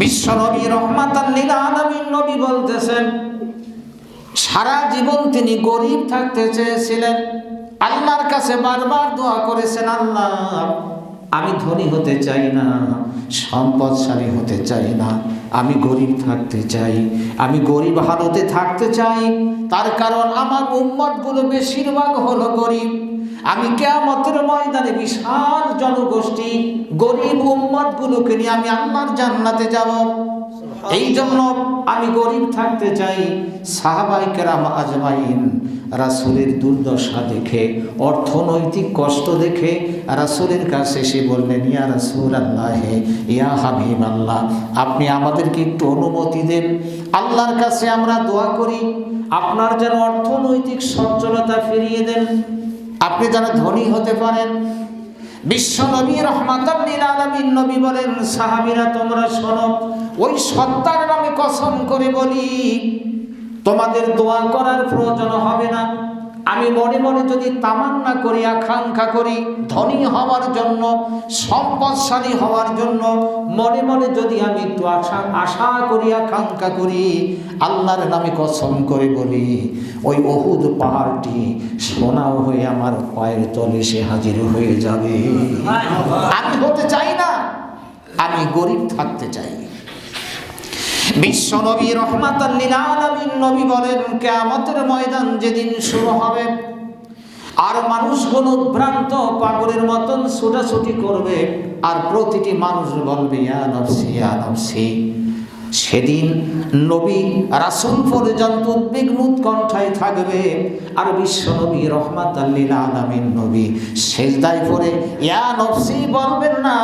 বিশ্ব নবী রহমাতান আলামিন নবী বলতেছেন, সারা জীবন তিনি গরিব থাকতে চেয়েছিলেন। আল্লাহর কাছে বারবার দোয়া করেছেন, আল্লাহ, আমি ধনী হতে চাই না, সম্পদশালী হতে চাই না, আমি গরিব থাকতে চাই, আমি গরিব হালতে থাকতে চাই। তার কারণ আমার উম্মতগুলো বেশিরভাগ হলো গরিব। আমি কেয়ামতের ময়দানে বিশাল জনগোষ্ঠী গরিব উম্মতগুলোকে নিয়ে আমি আল্লাহর জান্নাতে যাব। এই জন্য আমি গরিব থাকতে চাই। সাহাবাই কেরাম আজমাইন রাসুলের দুর্দশা দেখে অর্থনৈতিক কষ্ট দেখে রাসুলের কাছে এসে বললেন ইয়া রাসুল আল্লাহ ইয়া হাবিব আল্লাহ আপনি আমাদেরকে একটু অনুমতি দেন। আল্লাহর কাছে আমরা দোয়া করি। আপনার যেন অর্থনৈতিক সচ্ছলতা ফিরিয়ে দেন। আপনি যেন ধনী হতে পারেন। বিশ্ব নবী রহমাতাল্লিল আলমিন নবী বলেন, সাহাবিরা, তোমরা শোনো, ওই সত্তার নামে কসম করে বলি, তোমাদের দোয়া করার প্রয়োজন হবে না। আমি মনে মনে যদি তামান্না করি, আকাঙ্ক্ষা করি, ধনী হওয়ার জন্য, সম্পদশালী হওয়ার জন্য, মনে মনে যদি আমি একটু আশা আশা করি, আকাঙ্ক্ষা করি, আল্লাহর নামে কসম করে বলি, ওই অহুদ পাহাড়টি সোনাও হয়ে আমার পায়ের তলে সে হাজির হয়ে যাবে। আমি হতে চাই না, আমি গরিব থাকতে চাই। বিশ্ব নবী রহমাতাল্লিল নবী বলেন, কেয়ামতের ময়দান যেদিন শুরু হবে, আর মানুষগুলো ভ্রান্ত পাগলের মতন ছোটাছুটি করবে, আর প্রতিটি মানুষ বলবে, ইয়া নফসি ইয়া নফসি সেদিন নবী রাসুল পর্যন্ত উদ্বিগ্ন উৎকণ্ঠায় থাকবে। আর বিশ্ব নবী রহমাত আলামিন নবী সেজদায় পরে ইয়া নফসি, বলবেন না,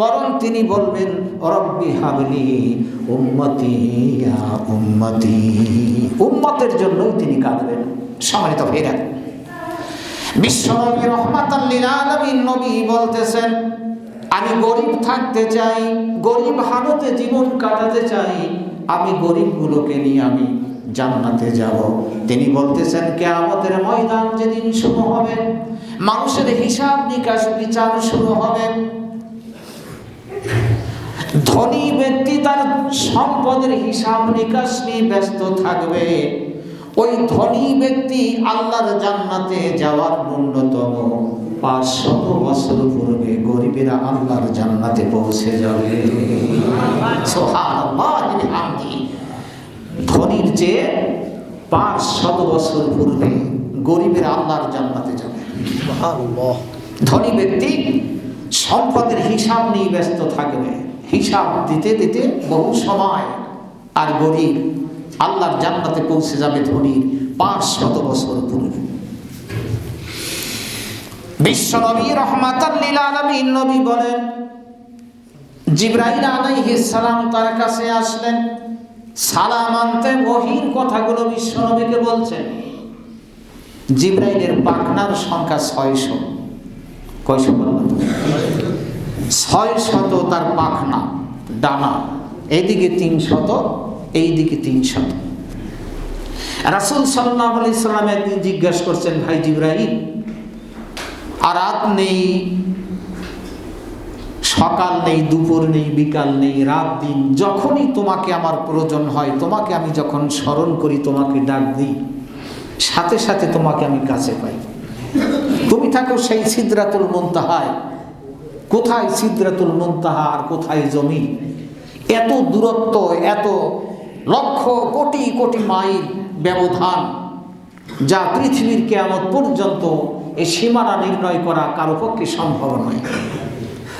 বরং তিনি বলবেন, রব্বি হাবলি উম্মতি উম্মতি। উম্মতের জন্যই তিনি কাঁদবেন। সম্মানিত ফেরা বিশ্বনবী রহমাতাল্লিল আলামিন নবী বলতেছেন আমি গরিব থাকতে চাই, গরিব হালতে জীবন কাটাতে চাই, আমি গরিবগুলোকে নিয়ে আমি জান্নাতে যাব। তিনি বলতেছেন কে কেয়ামতের ময়দান যেদিন শুরু হবে, মানুষের হিসাব নিকাশ বিচার শুরু হবে। ধনী ব্যক্তি তার সম্পদের হিসাব নিকাশ নিয়ে ব্যস্ত থাকবে। ওই ধনী ব্যক্তি আল্লাহর জান্নাতে যাওয়ার ন্যূনতম পাঁচশত বছর পূর্বে গরিবেরা আল্লাহর জান্নাতে পৌঁছে যাবে। ধনীর চেয়ে পাঁচ শত বছর পূর্বে গরিবেরা আল্লাহর জান্নাতে যাবে। ধনী ব্যক্তি সম্পদের হিসাব নিয়ে ব্যস্ত থাকবে। হিসাব দিতে দিতে বহু সময় আর গরিব আল্লাহর জান্নাতে পৌঁছে যাবে ধনীর পাঁচ শত বছর পূর্বে। বিশ্ব নবী রহমাতাল্লিল আলামিন নবী বলেন, জিব্রাইল আলাইহিস সালাম তার কাছে আসলেন, সালাম আনতে ওহির কথাগুলো বিশ্ব নবীকে বলছেন। জিব্রাইলের পাখনার সংখ্যা ছয়শো। কয়শ বললাম? ছয় শত তার পাখনা, ডানা, এদিকে তিন এইদিকে তিন শত রাসুল সাল্লাহ আলি সাল্লাম একদিন জিজ্ঞাসা করছেন, ভাই জিব্রাহিম আর রাত নেই, সকাল নেই, দুপুর নেই, বিকাল নেই, রাত দিন। যখনই তোমাকে আমার প্রয়োজন হয়, তোমাকে আমি যখন স্মরণ করি, তোমাকে ডাক দিই। সাথে সাথে তোমাকে আমি কাছে পাই। তুমি থাকো সেই সিদ্রাতুল মুনতাহায়। কোথায় সিদ্রাতুল মুনতাহা আর কোথায় জমি এত দূরত্ব, এত লক্ষ, কোটি কোটি মাইল ব্যবধান যা পৃথিবীর কেয়ামত পর্যন্ত এই সীমানা নির্ণয় করা কারও পক্ষে সম্ভব নয়।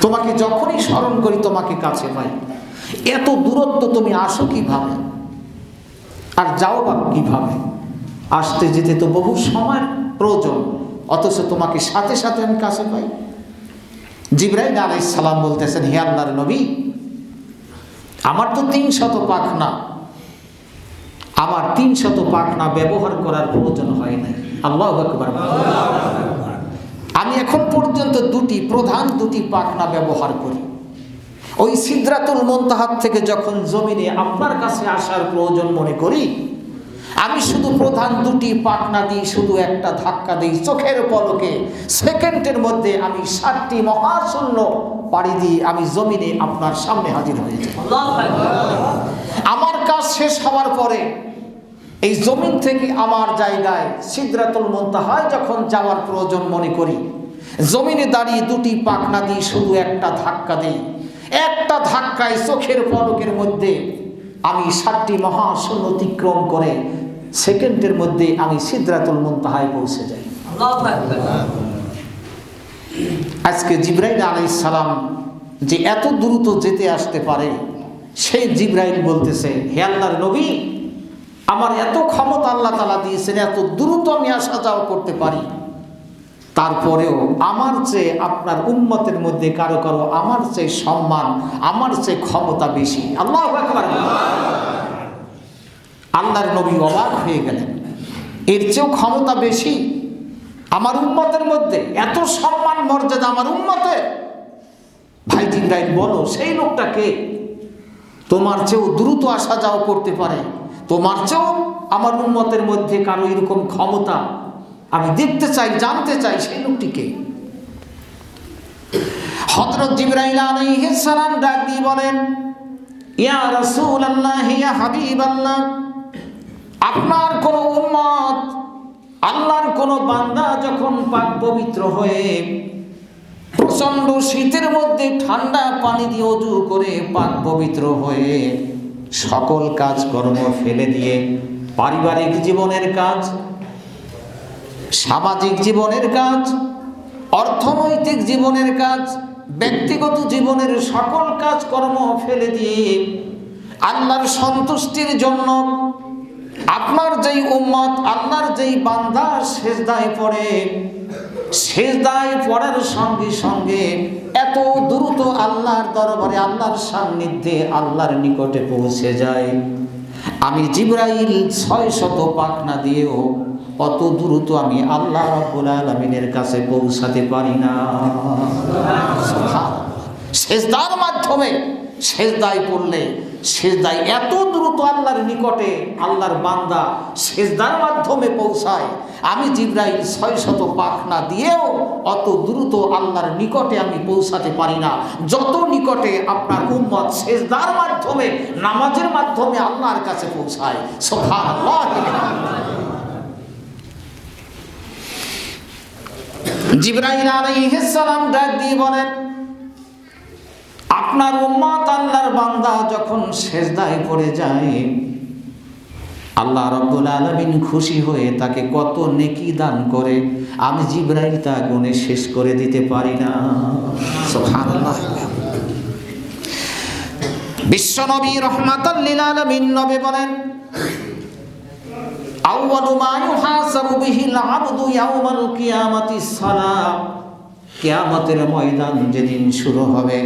তোমাকে যখনই স্মরণ করি, তোমাকে কাছে পাই। এত দূরত্ব তুমি আসো কীভাবে? আর যাও বা কীভাবে? আসতে যেতে তো বহু সময়ের প্রয়োজন, অথচ তোমাকে সাথে সাথে আমি কাছে পাই। জিব্রাইল আলাইহিস সালাম বলতেছেন, হে নবী, আমার তো তিন শত পাখনা আমার তিন শত পাখনা ব্যবহার করার প্রয়োজন হয় নাই। আল্লাহ আকবার। আমি এখন পর্যন্ত দুটি প্রধান দুটি পাখনা ব্যবহার করি। ওই সিদ্রাতুল মন্তাহাত থেকে যখন জমিনে আপনার কাছে আসার প্রয়োজন মনে করি আমি শুধু প্রধান দুটি পাকনা দিই শুধু একটা ধাক্কা দিই চোখের পলকে সেকেন্ডের মধ্যে আমি ষাটটি মহাশূন্য পাড়ি দিয়ে আমি জমিনে আপনার সামনে হাজির হয়ে যাই। আমার কাজ শেষ হওয়ার পরে এই জমিন থেকে আমার জায়গায় সিদ্ধাতুল মন্তাহায় যখন যাওয়ার প্রয়োজন মনে করি জমিনে দাঁড়িয়ে দুটি পাকনা দিই শুধু একটা ধাক্কা দিই। একটা ধাক্কায় চোখের পলকের মধ্যে আমি ষাটটি মহাশূন্য অতিক্রম করে সেকেন্ডের মধ্যে আমি সিদ্ধাতুল মন্তাহায় পৌঁছে যাই। আজকে জিব্রাইল আলাইহিস সালাম যে এত দ্রুত যেতে আসতে পারে সেই জিব্রাইল বলতেছে হে আল্লাহর নবী আমার এত ক্ষমতা আল্লাহ তালা দিয়েছেন, এত দ্রুত আমি আসা যাওয়া করতে পারি। তারপরেও আমার চেয়ে আপনার উন্মতের মধ্যে কারও কারও আমার চেয়ে সম্মান, আমার চেয়ে ক্ষমতা বেশি। আল্লাহ আল্লাহর নবী অবাক হয়ে গেলেন। এর চেয়েও ক্ষমতা বেশি আমার উন্মতের মধ্যে। এত সম্মান, মর্যাদা আমার উন্মতের ভাই জিব্রাইল, বলো, সেই লোকটা কে? তোমার চেয়েও দ্রুত আসা যাওয়া করতে পারে। তোমার চেয়েও আমার উন্মতের মধ্যে কারও এরকম ক্ষমতা আমি দেখতে চাই, জানতে চাই, সেই লোকটিকে হযরত জিবরাইল আলাইহিস সালাম ডাক দিয়ে বলেন, ইয়া রাসূলুল্লাহ, ইয়া হাবিবাল্লাহ, আপনার কোন উম্মত আল্লাহর কোন বান্দা যখন পাক পবিত্র হয়ে প্রচণ্ড শীতের মধ্যে ঠান্ডা পানি দিয়ে অজু করে পাক পবিত্র হয়ে সকল কাজকর্ম ফেলে দিয়ে পারিবারিক জীবনের কাজ, সামাজিক জীবনের কাজ, অর্থনৈতিক জীবনের কাজ, ব্যক্তিগত জীবনের সকল কাজকর্ম ফেলে দিয়ে আল্লাহর সন্তুষ্টির জন্য আপনার যেই উম্মত আল্লাহর যেই বান্দা সেজদায় পড়ে, সেজদায় পড়ার সঙ্গে সঙ্গে এত দ্রুত আল্লাহর দরবারে, আল্লাহর সান্নিধ্যে আল্লাহর নিকটে পৌঁছে যায়। আমি জিব্রাইল ছয় শত পাখনা দিয়েও অত দ্রুত আমি আল্লাহ রাব্বুল আলামিনের কাছে পৌঁছাতে পারি না। সেজদার মাধ্যমে সেজদায় পড়লে, সেজদায় এত দ্রুত আল্লাহর নিকটে আল্লাহর বান্দা সেজদার মাধ্যমে পৌঁছায়। আমি জিব্রাইল ছয় শত পাখনা দিয়েও অত দ্রুত আল্লাহর নিকটে আমি পৌঁছাতে পারি না। যত নিকটে আপনার উম্মত সেজদার মাধ্যমে, নামাজের মাধ্যমে আল্লাহর কাছে পৌঁছায়। সুবহানাল্লাহ। জিব্রাইল আলাইহিস সালাম ডাক দিয়ে বলেন আপনার উম্মত আল্লাহর বান্দা যখন সেজদায় পড়ে যায়, আল্লাহ রব্বুল আলমিন খুশি হয়ে তাকে কত নেকি দান করে। আমি জিব্রাইল তা গুণে শেষ করে দিতে পারি না। বিশ্বনবী রহমাতাল্লিল আলামিন নবী বলেন আউয়ালু মা ইউহাসাবু বিহিল আবদু ইয়াউমাল কিয়ামাতি সালাম কিয়ামতের ময়দান যেদিন শুরু হবে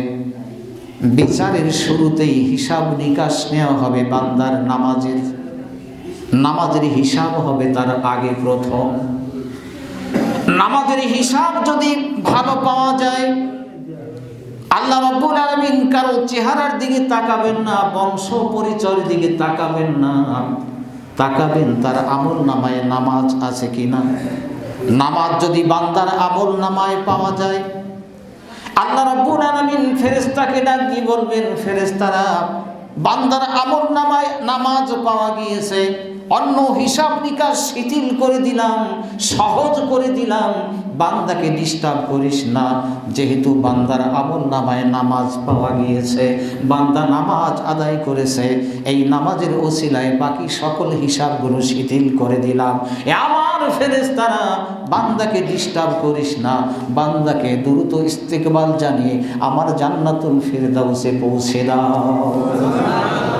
বিচারের শুরুতেই হিসাব নিকাশ নেওয়া হবে বান্দার নামাজের। নামাজের হিসাব হবে তার আগে প্রথম। নামাজের হিসাব যদি ভালো পাওয়া যায়, আল্লাহ রব্বুল আলমিন কারও চেহারার দিকে তাকাবেন না, বংশ পরিচয়ের দিকে তাকাবেন না। তাকাবেন তার আমল নামায় নামাজ আছে কিনা? নামাজ যদি বান্দার আমল নামায় পাওয়া যায় আল্লাহ রাব্বুল আলামিন ফেরেশতাকে ডাক দিয়ে বলবেন, ফেরেশতারা, বান্দার আমল নামায় নামাজ পাওয়া গিয়েছে, অন্য হিসাব নিকাশ শিথিল করে দিলাম, সহজ করে দিলাম বান্দাকে ডিস্টার্ব করিস না। যেহেতু বান্দার আমল নামায় নামাজ পাওয়া গিয়েছে, বান্দা নামাজ আদায় করেছে, এই নামাজের ওসিলায় বাকি সকল হিসাবগুলো শিথিল করে দিলাম। আমার আমার ফেরেশতারা, বান্দাকে ডিস্টার্ব করিস না। বান্দাকে দ্রুত ইস্তেকবাল জানিয়ে আমার জান্নাতুল ফেরদাউসে পৌঁছে দাও।